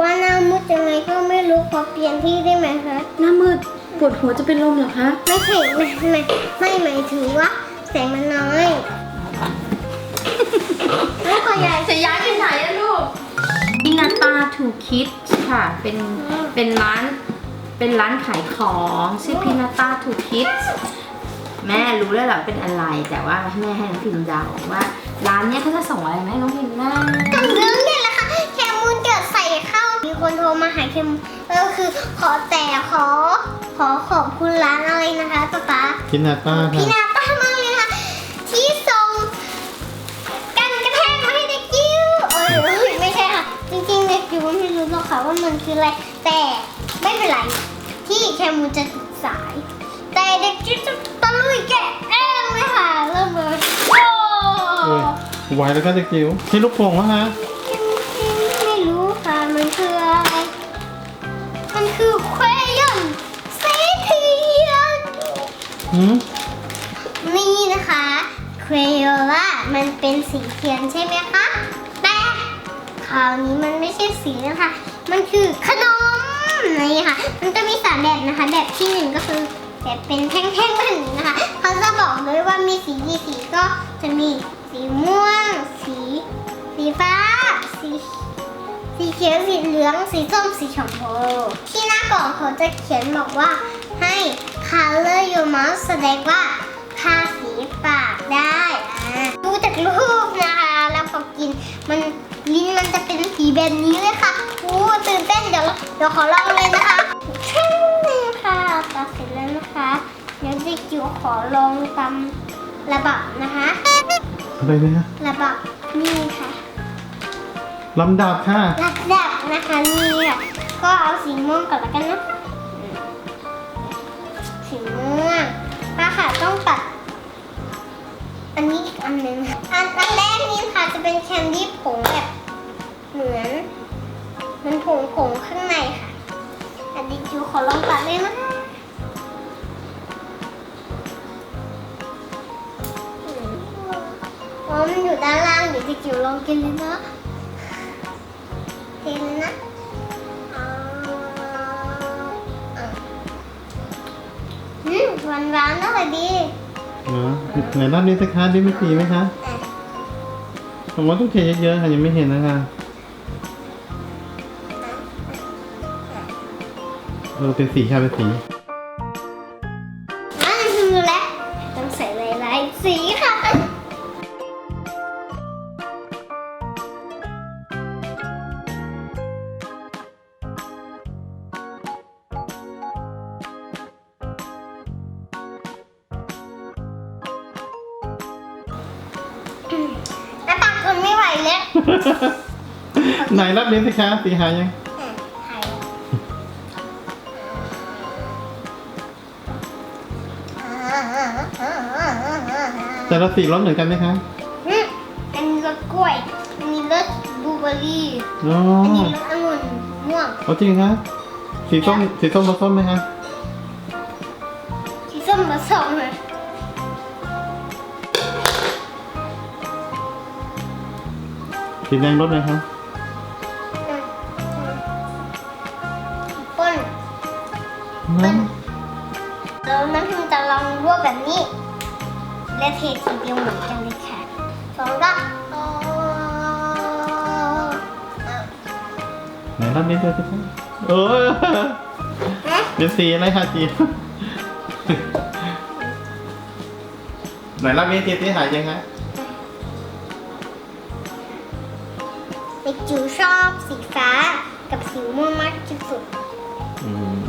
ว่าหน้ามืดยังไงก็ไม่รู้ขอเปลี่ยนที่ได้ไหมคะ หน้ามืดปวดหัวจะเป็นลมเหรอคะไม่ใช่ไม่ไม่ไม่หมายถึงว่าแสงมันน้อยลูกขอใหญ่จะย้ายไปไหนอะลูกพินาตาทูคิดค่ะ เป็นเป็นร้านเป็นร้านขายของชื่อพินาตาทูคิดแม่รู้แล้วแหละว่าเป็นอะไร แต่ว่าแม่ให้น้องพิมเดาว่า ร้านเนี้ยเขาจะส่งอะไรมาให้น้องพิมนะกับเรื่อง คนโทรมาหาแคมูนก็คือขอแต่ขอขอขอบคุณร้านอะไรนะคะป๊าป๊ากินนาต้าพี่ค่ะนาป้ามากเลยค่ะที่ส่งกันกระแทกมาให้เด็กจิ๋วเอ้ยเอ้ยไม่ใช่ค่ะ จริงๆเด็กจิ๋วไม่รู้หรอกค่ะว่ามันคืออะไร แต่ไม่เป็นไร ที่แคมูนจะติดสายแต่เด็กจิ๋วจะตะลุยแกะเองเลยค่ะเริ่มเลยโอ้ โอ้ยไหวแล้วก็จะจิ๋วใช่ลูกโป่งวะฮะ คือเควรอนสีเทียนหืมนี่นะคะเควโอล่ามันเป็นสีเทียนใช่ไหมคะ แต่คราวนี้มันไม่ใช่สีนะคะ มันคือขนมนี่ค่ะ มันจะมีสามแบบนะคะ แบบที่หนึ่งก็คือแบบเป็นแท่งๆแบบนี้นะคะ เขาจะบอกเลยว่ามีสีกี่สีก็จะมีสีม่วง สี สีฟ้า สี สีเขียวสีเหลืองสีส้มสีชมพูที่หน้ากล่องเขาจะเขียนบอกว่าให้ color your mouth แสดงว่าทาสีปากได้อ่าดูจากรูปนะคะแล้วพอกินมันลิ้นมันจะเป็นสีแบบนี้เลยค่ะอู้ตื่นเต้นเดี๋ยวเราเดี๋ยวขอลองเลยนะคะชึ้งนี่ค่ะตัดเสร็จแล้วนะคะเดี๋ยวเด็กจิ๋วขอลองตำระบับนะคะอะไรเนี่ยระบับนี่ค่ะ ลำดับค่ะระดับนะคะนี่ค่ะก็เอาสีม่วงก่อนแล้วกันนะสีม่วงป้าค่ะต้องตัด อันนี้อีกอันหนึ่งอันอันแรกนี้ค่ะจะเป็นแคนดี้ผงแบบเหมือนเหมันผงผงข้างในค่ะ อันนี้จิวขอลองตัดเลยนะอืมอ๋อมันอยู่ด้านล่างเดี๋ยวจิวลองกินเลยนะ เทเลยนะอ่าอะอืมหวานหวานๆอร่อยดีเหรอไหนรอบนี้สิคะดิไม่ตีไหมคะอะผมว่าต้องเทเยอะๆค่ะยังไม่เห็นนะคะเออเป็นสีค่ะเป็นสี น้ำตาคนไม่ไหวแล้วไหนรอบนี้สิคะสีหายยังอะหายแล้วแต่ละสีรสเหมือนกันไหมคะอืมอันนี้รสกล้วย อันนี้รสบลูเบอร์รี่อ๋ออันนี้รสองุ่นม่วงเอาจริงคะสีส้มสีส้มรสส้มไหมคะสีส้มผสมเลย สีแดงรสไหมคะป้นน้แล้วน้ำพิมจะลองรวบแบบนี้ และเททีเดียวเหมือนกันเลยค่ะสองก็ไหนรอบนี้ดูสิคะโอ้ยเป็นสีอะไรคะจีไหนรอบนี้จีสีหายยังคะ เด็กจิ๋วชอบสีฟ้ากับสีม่วงมากที่สุด อืม